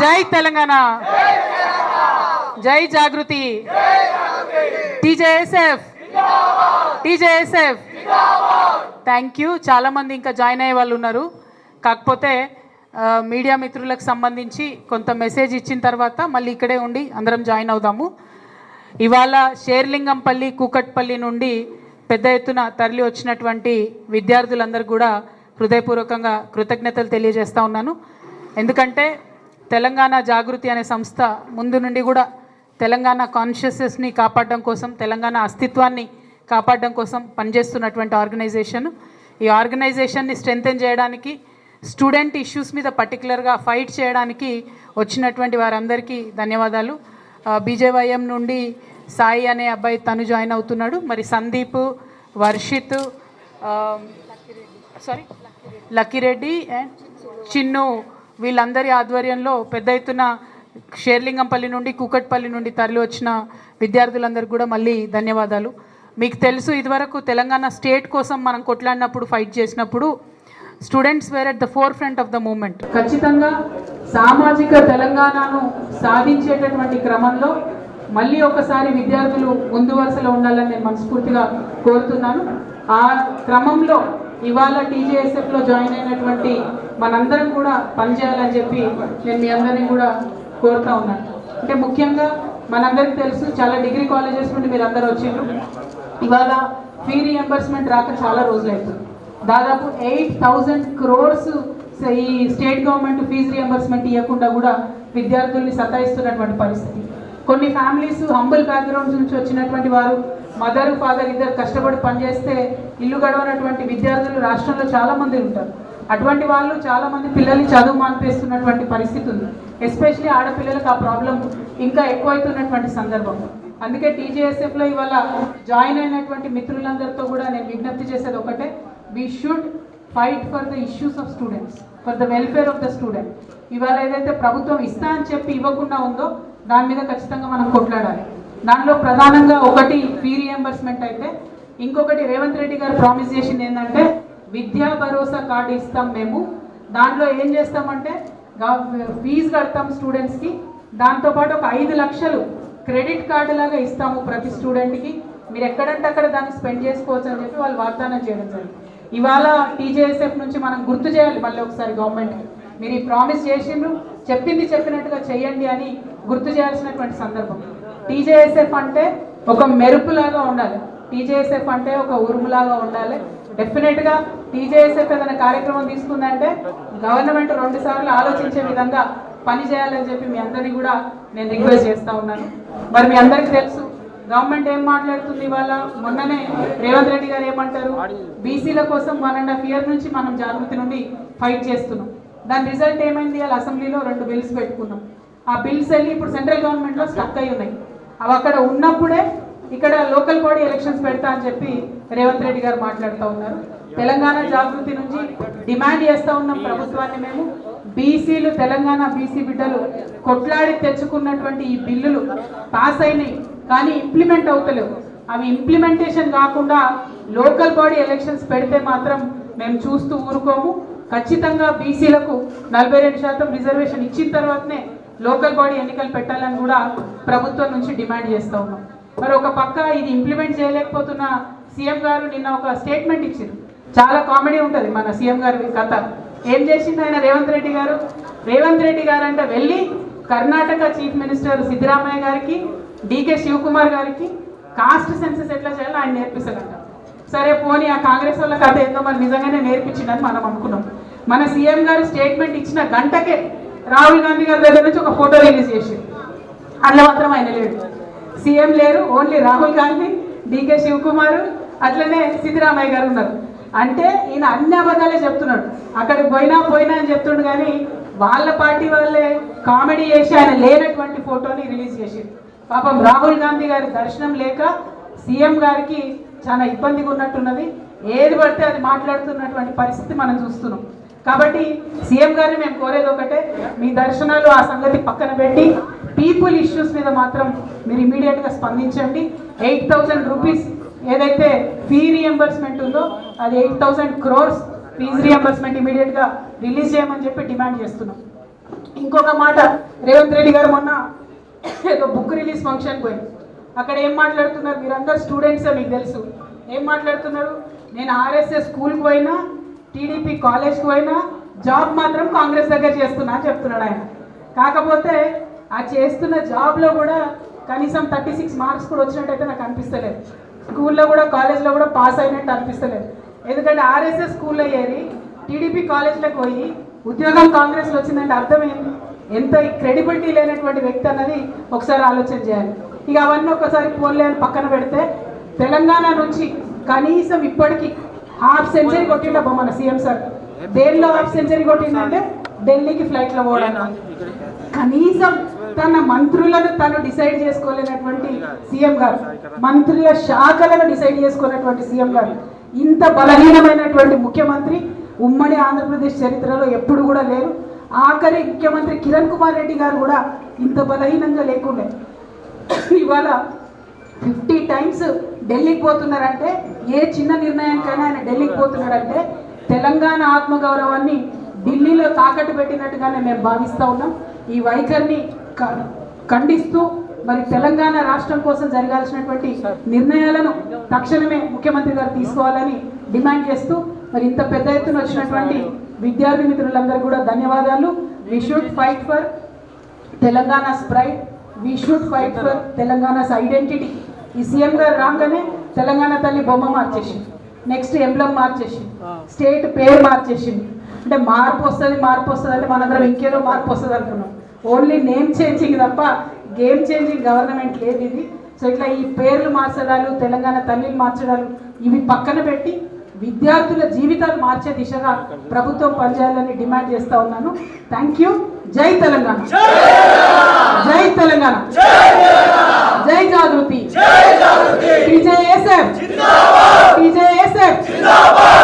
జై తెలంగాణ. జై జాగృతి. టీజేఎస్ఎఫ్ టీజేఎస్ఎఫ్ thank you చాలామంది ఇంకా జాయిన్ అయ్యే వాళ్ళు ఉన్నారు. కాకపోతే మీడియా మిత్రులకు సంబంధించి కొంత మెసేజ్ ఇచ్చిన తర్వాత మళ్ళీ ఇక్కడే ఉండి అందరం జాయిన్ అవుదాము. ఇవాళ షేర్లింగంపల్లి కూకట్పల్లి నుండి పెద్ద ఎత్తున తరలి వచ్చినటువంటి విద్యార్థులందరూ కూడా హృదయపూర్వకంగా కృతజ్ఞతలు తెలియజేస్తా ఉన్నాను. ఎందుకంటే తెలంగాణ జాగృతి అనే సంస్థ ముందు నుండి కూడా తెలంగాణ కాన్షియస్నెస్ని కాపాడడం కోసం తెలంగాణ అస్తిత్వాన్ని కాపాడడం కోసం పనిచేస్తున్నటువంటి ఆర్గనైజేషన్. ఈ ఆర్గనైజేషన్ని స్ట్రెంగ్తెన్ చేయడానికి స్టూడెంట్ ఇష్యూస్ మీద పర్టికులర్గా ఫైట్ చేయడానికి వచ్చినటువంటి వారందరికీ ధన్యవాదాలు. బీజేవైఎం నుండి సాయి అనే అబ్బాయి తను జాయిన్ అవుతున్నాడు. మరి సందీప్ వర్షిత్ సారీ లక్కిరెడ్డి అండ్ చిన్ను. వీళ్ళందరి ఆధ్వర్యంలో పెద్ద ఎత్తున షేర్లింగంపల్లి నుండి కూకట్పల్లి నుండి తరలి వచ్చిన విద్యార్థులందరికీ కూడా మళ్ళీ ధన్యవాదాలు. మీకు తెలుసు ఇదివరకు తెలంగాణ స్టేట్ కోసం మనం కొట్లాడినప్పుడు ఫైట్ చేసినప్పుడు students were at the forefront of the movement. ఖచ్చితంగా సామాజిక తెలంగాణను సాధించేటటువంటి క్రమంలో మళ్ళీ ఒకసారి విద్యార్థులు ముందు వరుసలో ఉండాలని నేను మనస్ఫూర్తిగా కోరుతున్నాను. ఆ క్రమంలో ఇవాళ టీజేఎస్ఎఫ్లో జాయిన్ అయినటువంటి మనందరం కూడా పనిచేయాలని చెప్పి నేను మీ అందరినీ కూడా కోరుతా ఉన్నాను అంటే ముఖ్యంగా మనందరికి తెలుసు చాలా డిగ్రీ కాలేజెస్ నుండి మీరు అందరూ వచ్చిండ్రు. ఇవాళ ఫీ రియంబర్స్మెంట్ రాక చాలా రోజులు అవుతుంది దాదాపు ఎయిట్ థౌజండ్ క్రోర్స్ ఈ స్టేట్ గవర్నమెంట్ ఫీజు రియంబర్స్మెంట్ ఇవ్వకుండా కూడా విద్యార్థుల్ని సతాయిస్తున్నటువంటి పరిస్థితి. కొన్ని ఫ్యామిలీస్ హంబుల్ బ్యాక్గ్రౌండ్స్ నుంచి వచ్చినటువంటి వారు మదర్ ఫాదర్ ఇద్దరు కష్టపడి పనిచేస్తే ఇల్లు గడవనటువంటి విద్యార్థులు రాష్ట్రంలో చాలా మంది ఉంటారు. అటువంటి వాళ్ళు చాలా మంది పిల్లల్ని చదువు మానిపేస్తున్నటువంటి పరిస్థితి ఉంది. ఎస్పెషలీ ఆడపిల్లలకు ఆ ప్రాబ్లం ఇంకా ఎక్కువైతున్నటువంటి సందర్భం. అందుకే టీజేఎస్ఎఫ్లో ఇవాళ జాయిన్ అయినటువంటి మిత్రులందరితో కూడా నేను విజ్ఞప్తి చేసేది ఒకటే. We should fight for the issues of students for the welfare of the student ఇవాళ ఏదైతే ప్రభుత్వం ఇస్తా అని చెప్పి ఇవ్వకుండా ఉందో దాని మీద ఖచ్చితంగా మనం కొట్లాడాలి. దానిలో ప్రధానంగా ఒకటి ఫీ రియంబర్స్మెంట్ అయితే ఇంకొకటి రేవంత్ రెడ్డి గారు ప్రామిస్ చేసింది ఏంటంటే విద్యా భరోసా కార్డు ఇస్తాం మేము. దాంట్లో ఏం చేస్తామంటే ఫీజు కడతాం స్టూడెంట్స్కి. దాంతోపాటు ఒక ఐదు లక్షలు క్రెడిట్ కార్డు లాగా ఇస్తాము ప్రతి స్టూడెంట్కి. మీరు ఎక్కడంటే అక్కడ దాన్ని స్పెండ్ చేసుకోవచ్చు అని చెప్పి వాళ్ళు వాగ్దానం చేయడం జరిగింది. ఇవాళ టీజేఎస్ఎఫ్ నుంచి మనం గుర్తు చేయాలి మళ్ళీ ఒకసారి గవర్నమెంట్కి మీరు ఈ ప్రామిస్ చేసిండ్రు చెప్పింది చెప్పినట్టుగా చేయండి అని గుర్తు చేయాల్సినటువంటి సందర్భం. టీజేఎస్ఎఫ్ అంటే ఒక మెరుపులాగా ఉండాలి. టీజేఎస్ఎఫ్ అంటే ఒక ఉరుములాగా ఉండాలి. డెఫినెట్గా టీజేఎస్ఎఫ్ ఏదైనా కార్యక్రమం తీసుకుందంటే గవర్నమెంట్ రెండు సార్లు ఆలోచించే విధంగా పని చేయాలని చెప్పి మీ అందరినీ కూడా నేను రిక్వెస్ట్ చేస్తూ ఉన్నాను. మరి మీ అందరికీ తెలుసు గవర్నమెంట్ ఏం మాట్లాడుతుంది ఇవాళ? మొన్ననే రేవంత్ రెడ్డి గారు ఏమంటారు? బీసీల కోసం వన్ అండ్ హాఫ్ ఇయర్ నుంచి మనం జాగృతి నుండి ఫైట్ చేస్తున్నాం. దాని రిజల్ట్ ఏమైంది? వాళ్ళ అసెంబ్లీలో రెండు బిల్స్ పెట్టుకున్నాం. ఆ బిల్స్ వెళ్ళి ఇప్పుడు సెంట్రల్ గవర్నమెంట్లో స్టక్ అయి ఉన్నాయి. అవి అక్కడ ఉన్నప్పుడే ఇక్కడ లోకల్ బాడీ ఎలక్షన్స్ పెడతా అని చెప్పి రేవంత్ రెడ్డి గారు మాట్లాడుతూ ఉన్నారు. తెలంగాణ జాగృతి నుంచి డిమాండ్ చేస్తూ ఉన్నాం ప్రభుత్వాన్ని మేము. బీసీలు తెలంగాణ బీసీ బిడ్డలు కొట్లాడి తెచ్చుకున్నటువంటి ఈ బిల్లులు పాస్ అయినాయి. కానీ ఇంప్లిమెంట్ అవుతలేవు. అవి ఇంప్లిమెంటేషన్ కాకుండా లోకల్ బాడీ ఎలక్షన్స్ పెడితే మాత్రం మేము చూస్తూ ఊరుకోము. ఖచ్చితంగా బీసీలకు నలభై రెండు శాతం రిజర్వేషన్ ఇచ్చిన తర్వాతనే లోకల్ బాడీ ఎన్నికలు పెట్టాలని కూడా ప్రభుత్వం నుంచి డిమాండ్ చేస్తూ ఉన్నాం. మరి ఒక పక్క ఇది ఇంప్లిమెంట్ చేయలేకపోతున్న సీఎం గారు నిన్న ఒక స్టేట్మెంట్ ఇచ్చారు. చాలా కామెడీ ఉంటుంది మన సీఎం గారి కథ. ఏం చేసింది ఆయన రేవంత్ రెడ్డి గారు? రేవంత్ రెడ్డి గారు అంటే వెళ్ళి కర్ణాటక చీఫ్ మినిస్టర్ సిద్ధరామయ్య గారికి డీకే శివకుమార్ గారికి కాస్ట్ సెన్సెస్ ఎట్లా చేయాలో ఆయన నేర్పిస్తారంట సరే పోనీ ఆ కాంగ్రెస్ వాళ్ళ కథ ఏందో మరి నిజంగానే నేర్పించిందని మనం అనుకున్నాం. మన సీఎం గారు స్టేట్మెంట్ ఇచ్చిన గంటకే రాహుల్ గాంధీ గారి దగ్గర నుంచి ఒక ఫోటో రిలీజ్ చేసి అందులో మాత్రం ఆయన లేడు. సీఎం లేరు ఓన్లీ రాహుల్ గాంధీ డీకే శివకుమార్ అట్లనే సిద్ధిరామయ్య గారు ఉన్నారు. అంటే ఈయన అన్ని అబద్ధాలే చెప్తున్నాడు. అక్కడికి పోయినా పోయినా అని చెప్తుండు కానీ వాళ్ళ పార్టీ వాళ్ళే కామెడీ చేసి ఆయన లేనటువంటి ఫోటోని రిలీజ్ చేసి పాపం రాహుల్ గాంధీ గారి దర్శనం లేక సీఎం గారికి చాలా ఇబ్బందిగా ఉన్నట్టున్నది. ఏది పడితే అది మాట్లాడుతున్నటువంటి పరిస్థితి మనం చూస్తున్నాం. కాబట్టి సీఎం గారిని మేము కోరేది ఒకటే మీ దర్శనాలు ఆ సంగతి పక్కన పెట్టి పీపుల్ ఇష్యూస్ మీద మాత్రం మీరు ఇమీడియట్గా స్పందించండి. ఎయిట్ థౌజండ్ రూపీస్ ఏదైతే ఫీ రియంబర్స్మెంట్ ఉందో అది eight thousand crores fees reimbursement ఇమీడియట్గా రిలీజ్ చేయమని చెప్పి డిమాండ్ చేస్తున్నాం. ఇంకొక మాట రేవంత్ రెడ్డి గారు మొన్న ఏదో బుక్ రిలీజ్ ఫంక్షన్ పోయింది. అక్కడ ఏం మాట్లాడుతున్నారు? మీరందరూ స్టూడెంట్సే మీకు తెలుసు. ఏం మాట్లాడుతున్నారు? నేను ఆర్ఎస్ఎస్ స్కూల్కి పోయినా టీడీపీ కాలేజ్కి పోయినా జాబ్ మాత్రం కాంగ్రెస్ దగ్గర చేస్తున్నా అని చెప్తున్నాడు ఆయన. కాకపోతే ఆ చేస్తున్న జాబ్లో కూడా కనీసం థర్టీ సిక్స్ మార్క్స్ కూడా వచ్చినట్టయితే నాకు అనిపిస్తలేదు. స్కూల్లో కూడా కాలేజ్లో కూడా పాస్ అయినట్టు అనిపిస్తలేదు. ఎందుకంటే ఆర్ఎస్ఎస్ స్కూల్లో ఏరి టీడీపీ కాలేజ్లోకి పోయి ఉద్యోగం కాంగ్రెస్లో వచ్చిందంటే అర్థం ఏంటి ఎంత క్రెడిబిలిటీ లేనటువంటి వ్యక్తి అన్నది ఒకసారి ఆలోచన చేయాలి. ఇక అవన్నీ ఒకసారి ఫోన్లే అని పక్కన పెడితే తెలంగాణ నుంచి కనీసం ఇప్పటికీ హాఫ్ సెంచరీ కొట్టిండ బొమ్మన సీఎం సార్. దేనిలో హాఫ్ సెంచరీ కొట్టిందంటే ఢిల్లీకి ఫ్లైట్లో పోవడం కనీసం తన మంత్రులను తను డిసైడ్ చేసుకోలేనటువంటి సీఎం గారు మంత్రుల శాఖలను డిసైడ్ చేసుకున్నటువంటి సీఎం గారు ఇంత బలహీనమైనటువంటి ముఖ్యమంత్రి ఉమ్మడి ఆంధ్రప్రదేశ్ చరిత్రలో ఎప్పుడు కూడా లేరు. ఆఖరి ముఖ్యమంత్రి కిరణ్ కుమార్ రెడ్డి గారు కూడా ఇంత బలహీనంగా లేకుండే. ఇవాళ ఫిఫ్టీ టైమ్స్ ఢిల్లీకి పోతున్నారంటే ఏ చిన్న నిర్ణయానికైనా ఆయన ఢిల్లీకి పోతున్నాడంటే తెలంగాణ ఆత్మగౌరవాన్ని ఢిల్లీలో తాకట్టు పెట్టినట్టుగానే మేము భావిస్తూ ఉన్నాం. ఈ వైఖరిని క- ఖండిస్తూ మరి తెలంగాణ రాష్ట్రం కోసం జరగాల్సినటువంటి నిర్ణయాలను తక్షణమే ముఖ్యమంత్రి గారు తీసుకోవాలని డిమాండ్ చేస్తూ మరి ఇంత పెద్ద ఎత్తున వచ్చినటువంటి విద్యార్థి మిత్రులందరూ కూడా ధన్యవాదాలు. We should fight for Telangana spirit we should fight for Telangana's identity ఈ సీఎం గారు రాగానే తెలంగాణ తల్లి బొమ్మ మార్చేసింది. నెక్స్ట్ ఎంబ్లం మార్చేసింది స్టేట్ పేరు మార్చేసింది అంటే మార్పు వస్తుంది మార్పు వస్తుంది అంటే మనందరం ఇంకేదో మార్పు వస్తుంది అనుకున్నాం. ఓన్లీ నేమ్ చేంజింగ్ తప్ప గేమ్ చేంజింగ్ గవర్నమెంట్ లేదు ఇది. సో ఇట్లా ఈ పేర్లు మార్చడాలు తెలంగాణ తల్లిని మార్చడాలు ఇవి పక్కన పెట్టి విద్యార్థుల జీవితాలు మార్చే దిశగా ప్రభుత్వం పనిచేయాలని డిమాండ్ చేస్తా ఉన్నాను. థ్యాంక్ యూ జై తెలంగాణ. జై తెలంగాణ. జై జాగృతి. టీజేఎస్ఎఫ్ accept. Enough!